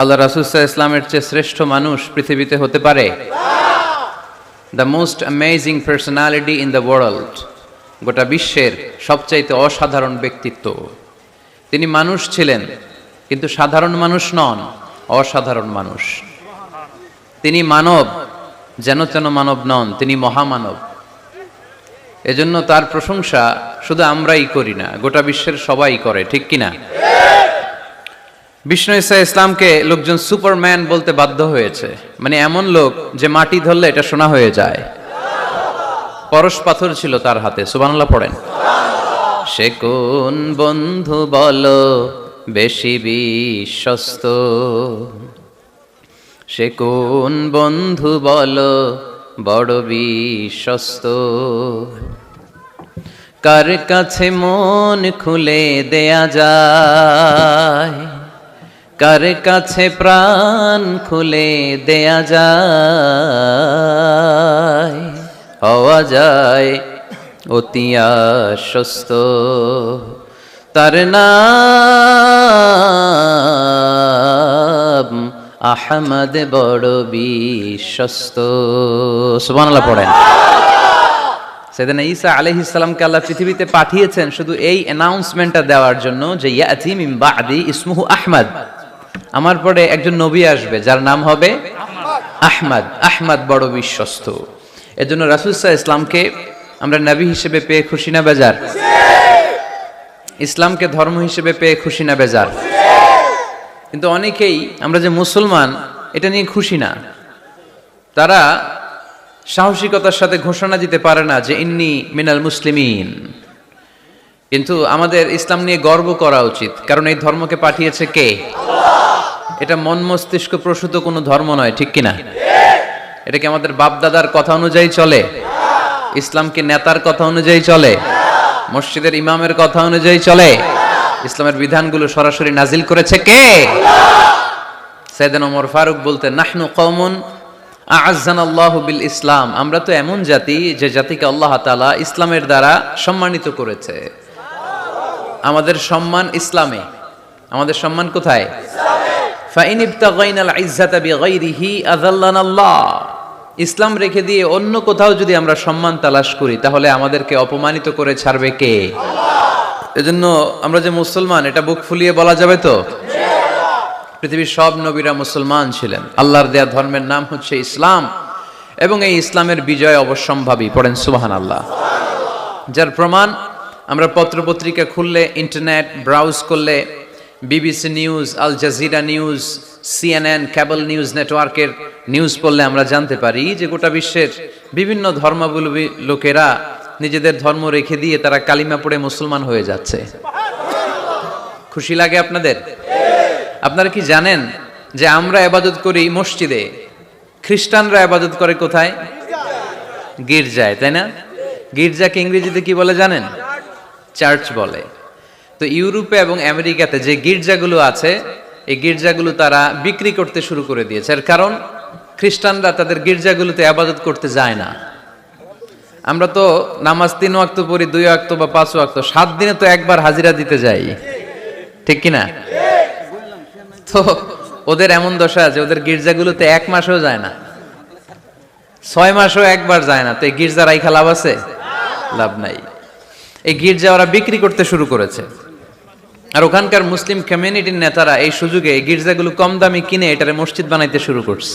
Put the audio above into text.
আল্লাহ রাসুসাহ ইসলামের চেয়ে শ্রেষ্ঠ মানুষ পৃথিবীতে হতে পারে? The most amazing personality in the world গোটা বিশ্বের সবচাইতে অসাধারণ ব্যক্তিত্ব। তিনি মানুষ ছিলেন, কিন্তু সাধারণ মানুষ নন, অসাধারণ মানুষ। তিনি মানব, যেন তেন মানব নন, তিনি মহামানব। এজন্য তার প্রশংসা শুধু আমরাই করি না, গোটা বিশ্বের সবাই করে, ঠিক কিনা? বিষ্ণু ইসা ইসলামকে লোকজন সুপারম্যান বলতে বাধ্য হয়েছে। মানে এমন লোক যে মাটি ধরলে এটা শোনা হয়ে যায়। পরশ পাথর ছিল তার হাতে সুবানাল্লাহ পড়েন। সে কোন বন্ধু বলো, বেশি বিশ্বস্ত? সে কোন বন্ধু বলো, বড় বিশ্বস্ত? কার কাছে মন খুলে দেয়া যায়? কার কাছে প্রাণ খুলে দেয়া যায়? হওয়া যায় অতি আশ্বস্ত। তার নাম আহমদ বড় বিশ্বস্ত। সুবহানাল্লাহ পড়েন। সেদিন ঈসা আলাইহিস সালামকে আল্লাহ পৃথিবীতে পাঠিয়েছেন শুধু এই অ্যানাউন্সমেন্টটা দেওয়ার জন্য যে ইয়াতি মিন বাদি ইসমুহু আহমদ। আমার পরে একজন নবী আসবে, যার নাম হবে আহমদ। আহমদ। বড় বিশ্বস্ত। এজন্য রাসূলুল্লাহ ইসলামকে আমরা নবী হিসেবে পেয়ে খুশি না বেজার? ইসলামকে ধর্ম হিসেবে পেয়ে খুশি না বেজার? কিন্তু অনেকেই, আমরা যে মুসলমান, এটা নিয়ে খুশি না। তারা সাহসিকতার সাথে ঘোষণা দিতে পারে না যে ইন্নি মিনাল মুসলিমিন। কিন্তু আমাদের ইসলাম নিয়ে গর্ব করা উচিত। কারণ এই ধর্মকে পাঠিয়েছে কে? এটা মন মস্তিষ্ক প্রসূত কোনো ধর্ম নয়, ঠিক কিনা? এটা কি আমাদের বাপ দাদার কথা অনুযায়ী চলে? ইসলাম কি নেতার কথা অনুযায়ী চলে? মসজিদের ইমামের কথা অনুযায়ী চলে? ইসলামের বিধানগুলো সরাসরি নাজিল করেছে কে? সাইদান ওমর ফারুক বলতে, নাহনু কমন আজান আল্লাহ বিল ইসলাম। আমরা তো এমন জাতি যে জাতিকে আল্লাহ তাআলা ইসলামের দ্বারা সম্মানিত করেছে। আমাদের সম্মান ইসলামে। আমাদের সম্মান কোথায়? ইসলাম রেখে দিয়ে অন্য কোথাও যদি আমরা সম্মান তালাশ করি তাহলে আমাদেরকে অপমানিত করে ছাড়বে কে? এজন্য আমরা যে মুসলমান এটা বুক ফুলিয়ে বলা যাবে তো? পৃথিবীর সব নবীরা মুসলমান ছিলেন। আল্লাহর দেয়া ধর্মের নাম হচ্ছে ইসলাম। এবং এই ইসলামের বিজয় অবশ্যম্ভাবী। পড়েন সুবাহান আল্লাহ যার প্রমাণ আমরা পত্রপত্রিকা খুললে ইন্টারনেট ব্রাউজ করলে BBC news, Al Jazeera news, CNN, cable news নেটওয়ার্কের নিউজ পড়লে আমরা জানতে পারি যে গোটা বিশ্বের বিভিন্ন ধর্মাবলম্বী লোকেরা নিজেদের ধর্ম রেখে দিয়ে তারা কালিমা পড়ে মুসলমান হয়ে যাচ্ছে। খুশি লাগে আপনাদের? আপনারা কি জানেন যে আমরা আবাদত করি মসজিদে? খ্রিস্টানরা আবাদত করে কোথায়? গির্জায়, তাই না? গির্জাকে ইংরেজিতে কি বলে জানেন? চার্চ বলে। তো ইউরোপে এবং আমেরিকাতে যে গির্জাগুলো আছে, এই গির্জাগুলো তারা বিক্রি করতে শুরু করে দিয়েছে। এর কারণ, খ্রিস্টানরা তাদের গির্জাগুলোতে আবাদত করতে যায় না। আমরা তো নামাজ তিন ওয়াক্ত পড়ি, দুই ওয়াক্ত বা পাঁচ ওয়াক্ত, সাত দিনে তো একবার হাজিরা দিতে যাই। ঠিক কিনা তো ওদের এমন দশা আছে, ওদের গির্জাগুলোতে এক মাসও যায় না। ছয় মাসও একবার যায় না। তো এই গির্জা রাইখা লাভ আছে? লাভ নাই। এই গির্জা ওরা বিক্রি করতে শুরু করেছে। আর ওখানকার মুসলিম কমিউনিটির নেতারা এই সুযোগে গির্জাগুলো কম দামি কিনে এটারে মসজিদ বানাইতে শুরু করছে।